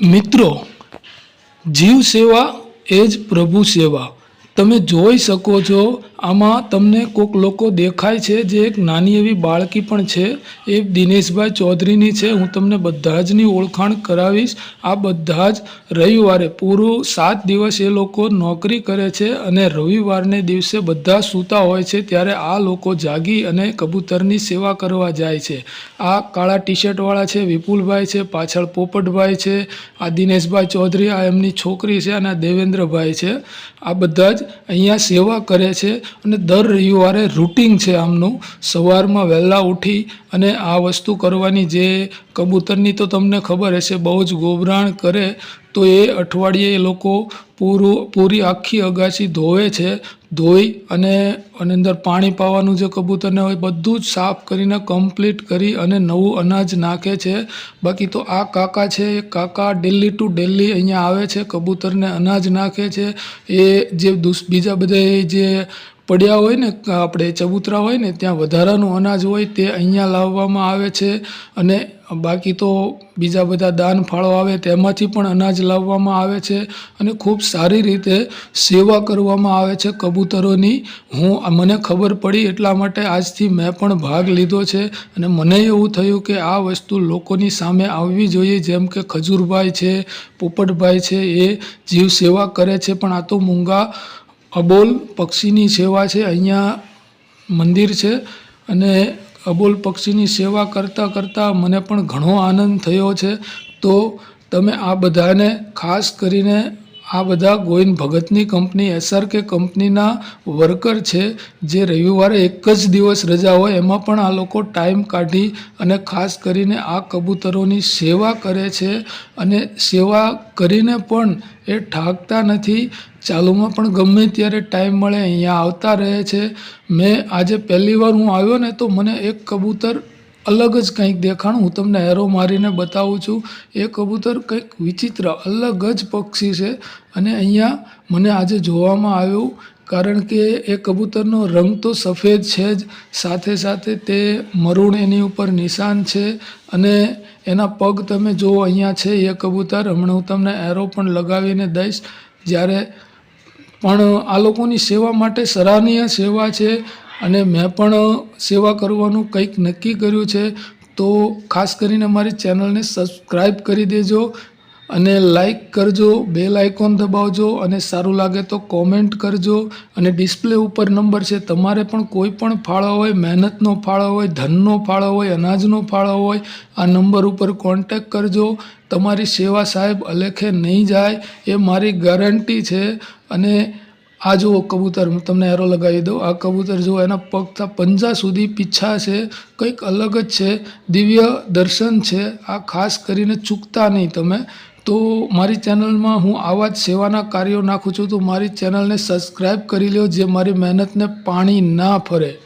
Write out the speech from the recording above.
મિત્રો જીવ સેવા એ જ પ્રભુ સેવા તમે જોઈ શકો છો, આમાં તમને કોઈક લોકો દેખાય છે જે એક નાની એવી બાળકી પણ છે. એ દિનેશભાઈ ચૌધરીની છે. હું તમને બધા જની ઓળખાણ કરાવીશ. આ બધા જ રવિવારે પૂરું સાત દિવસ એ લોકો નોકરી કરે છે અને રવિવારને દિવસે બધા સૂતા હોય છે ત્યારે આ લોકો જાગી અને કબૂતરની સેવા કરવા જાય છે. આ કાળા ટી શર્ટવાળા છે, વિપુલભાઈ છે, પાછળ પોપટભાઈ છે, આ દિનેશભાઈ ચૌધરી, આ એમની છોકરી છે અને આ દેવેન્દ્રભાઈ છે. આ બધા જ અહીંયા સેવા કરે છે અને દર રવિવારે રૂટિન છે આમનું. સવારમાં વહેલા ઉઠી અને આ વસ્તુ કરવાની જે કબૂતરની તો તમને ખબર હશે, બહુ જ ગોબરાણ કરે તો એ અઠવાડિયે એ લોકો પૂરું, પૂરી આખી અગાશી ધોવે છે, ધોઈ અને અને અંદર પાણી પાવાનું જે કબૂતરને હોય બધું જ સાફ કરીને કમ્પ્લીટ કરી અને નવું અનાજ નાખે છે. બાકી તો આ કાકા છે એ કાકા ડેલી ટુ ડેલી અહીંયા આવે છે, કબૂતરને અનાજ નાખે છે. એ જે બીજા બધા જે પડ્યા હોય ને આપણે ચબૂતરા હોય ને, ત્યાં વધારાનું અનાજ હોય તે અહીંયા લાવવામાં આવે છે અને બાકી તો બીજા બધા દાન ફાળો આવે તેમાંથી પણ અનાજ લાવવામાં આવે છે અને ખૂબ સારી રીતે સેવા કરવામાં આવે છે કબૂતરોની. હું મને ખબર પડી એટલા માટે આજથી મેં પણ ભાગ લીધો છે અને મને એવું થયું કે આ વસ્તુ લોકોની સામે આવવી જોઈએ, જેમ કે ખજૂરભાઈ છે, પોપટભાઈ છે, એ જીવ સેવા કરે છે. પણ આ તો મૂંગા અબોલ પક્ષીની સેવા છે, અહીંયા મંદિર છે અને અબોલ પક્ષીની સેવા કરતાં કરતાં મને પણ ઘણો આનંદ થયો છે. તો તમે આ બધાને ખાસ કરીને આ બધા ગોવિંદ ભગતની કંપની એસઆરકે કંપનીના વર્કર છે, જે રવિવારે એક જ દિવસ રજા હોય, એમાં પણ આ લોકો ટાઈમ કાઢી અને ખાસ કરીને આ કબૂતરોની સેવા કરે છે અને સેવા કરીને પણ એ ઠાકતા નથી. ચાલુમાં પણ ગમે ત્યારે ટાઈમ મળે, અહીંયા આવતા રહે છે. મેં આજે પહેલી વાર હું આવ્યો ને, તો મને એક કબૂતર અલગ જ કંઈક દેખાણ હું તમને એરો મારીને બતાવું છું. એ કબૂતર કંઈક વિચિત્ર, અલગ જ પક્ષી છે અને અહીંયા મને આજે જોવામાં આવ્યું કારણ કે એ કબૂતરનો રંગ તો સફેદ છે જ. સાથે સાથે તે મરૂણ એની ઉપર નિશાન છે અને એના પગ તમે જુઓ અહીંયા છે એ કબૂતર, હમણાં હું તમને એરો પણ લગાવીને દઈશ. જ્યારે પણ આ લોકોની સેવા માટે સરાહનીય સેવા છે અને મેં પણ સેવા કરવાનું કંઈક નક્કી કર્યું છે, તો ખાસ કરીને મારી ચેનલને સબસ્ક્રાઈબ કરી દેજો અને લાઈક કરજો બેલ આઇકોન દબાવજો અને સારું લાગે તો કોમેન્ટ કરજો અને ડિસ્પ્લે ઉપર નંબર છે, તમારે પણ કોઈ પણ ફાળો હોય, મહેનતનો ફાળો હોય, ધનનો ફાળો હોય, અનાજનો ફાળો હોય, આ નંબર ઉપર કોન્ટેક કરજો. તમારી સેવા સાહેબ અલેખે નહીં જાય એ મારી ગેરંટી છે અને આ જુઓ કબૂતર, હું તમને એરો લગાવી દઉં. આ કબૂતર જુઓ, એના પગતા પંજા સુધી પીછા છે. કંઈક અલગ જ છે. દિવ્ય દર્શન છે. આ ખાસ કરીને ચૂકતા નહીં તમે. તો મારી ચેનલમાં હું આવા જ સેવાના કાર્યો નાખું છું. તો મારી ચેનલને સબસ્ક્રાઈબ કરી લો જે મારી મહેનતને પાણી ના ફરે.